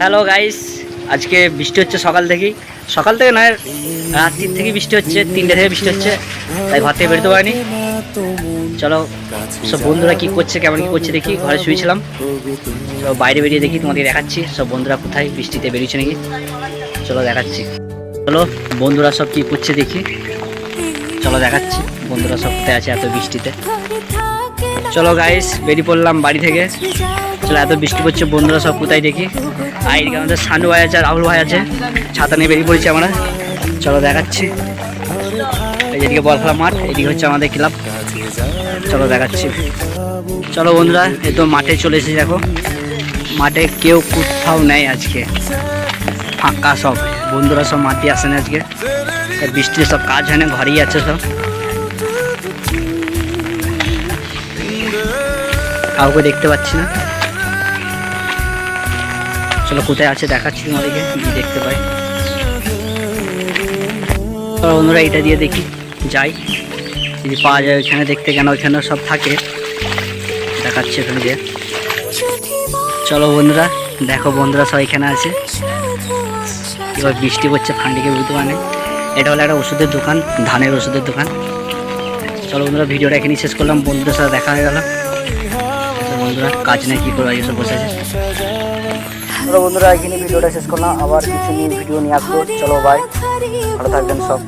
Hello guys আজকে বৃষ্টি হচ্ছে সকাল থেকেই। সকাল থেকে নয় রাত্রির থেকে বৃষ্টি হচ্ছে, তিনটে থেকে বৃষ্টি হচ্ছে, তাই ঘর থেকে বেরোতে পারিনি। চলো, সব বন্ধুরা কি করছে, কেমন কি করছে দেখি, ঘরে শুয়েছিলাম। চলো বাইরে বেরিয়ে দেখি, তোমাদের দেখাচ্ছি, সব বন্ধুরা কোথায়, বৃষ্টিতে বেরিয়েছে নাকি? চলো দেখাচ্ছি। চলো, বন্ধুরা সব কি করছে দেখি। চলো দেখাচ্ছি, বন্ধুরা সব কোথায় আছে এত বৃষ্টিতে। চলো গাইস বেরিয়ে পড়লাম বাড়ি থেকে। চলো, এত বৃষ্টি পড়ছে, বন্ধুরা সব কোথায় দেখি। আর এদিকে আমাদের সানু ভাই আছে, রাহুল ভাই আছে, ছাতা নিয়ে বেরিয়ে পড়েছি আমরা। চলো দেখাচ্ছি। এদিকে বল খেলা মাঠ, এদিকে হচ্ছে আমাদের ক্লাব। চলো দেখাচ্ছি। চলো বন্ধুরা, এই তো মাঠে চলে এসেছি দেখো। মাঠে কেউ কোথাও নেই আজকে। ফাঁকা সব। বন্ধুরা সব মাঠে আসেন আজকে। এই বৃষ্টির সব কাজ হয় না, ঘরেই আছে সব। কাউকে দেখতে পাচ্ছি না। চলো কোথায় আছে দেখাচ্ছি তোমাদেরকে দেখতে পাই। বন্ধুরা, এটা দিয়ে দেখি, যাই। যদি পাওয়া যায় ওইখানে দেখতে, কেন ওইখানে সব থাকে। দেখাচ্ছি ওখানে গিয়ে চলো বন্ধুরা, দেখো বন্ধুরা সব এখানে আছে। এবার বৃষ্টি পড়ছে ফান্ডিকে বুঝতে পারে এটা হলো একটা ওষুধের দোকান, ধানের ওষুধের দোকান। চলো বন্ধুরা, ভিডিওটা এখানেই শেষ করলাম। বন্ধুদের সাথে দেখা হয়ে গেল। বন্ধুরা কাজ নেই কী করব এসব বসে আছে। চলো বন্ধুরা এখানে ভিডিওটা শেষ করলাম। আবার কিছু নিয়ে ভিডিও নিয়ে আসব। চলো বাই ভালো থাকবেন সব।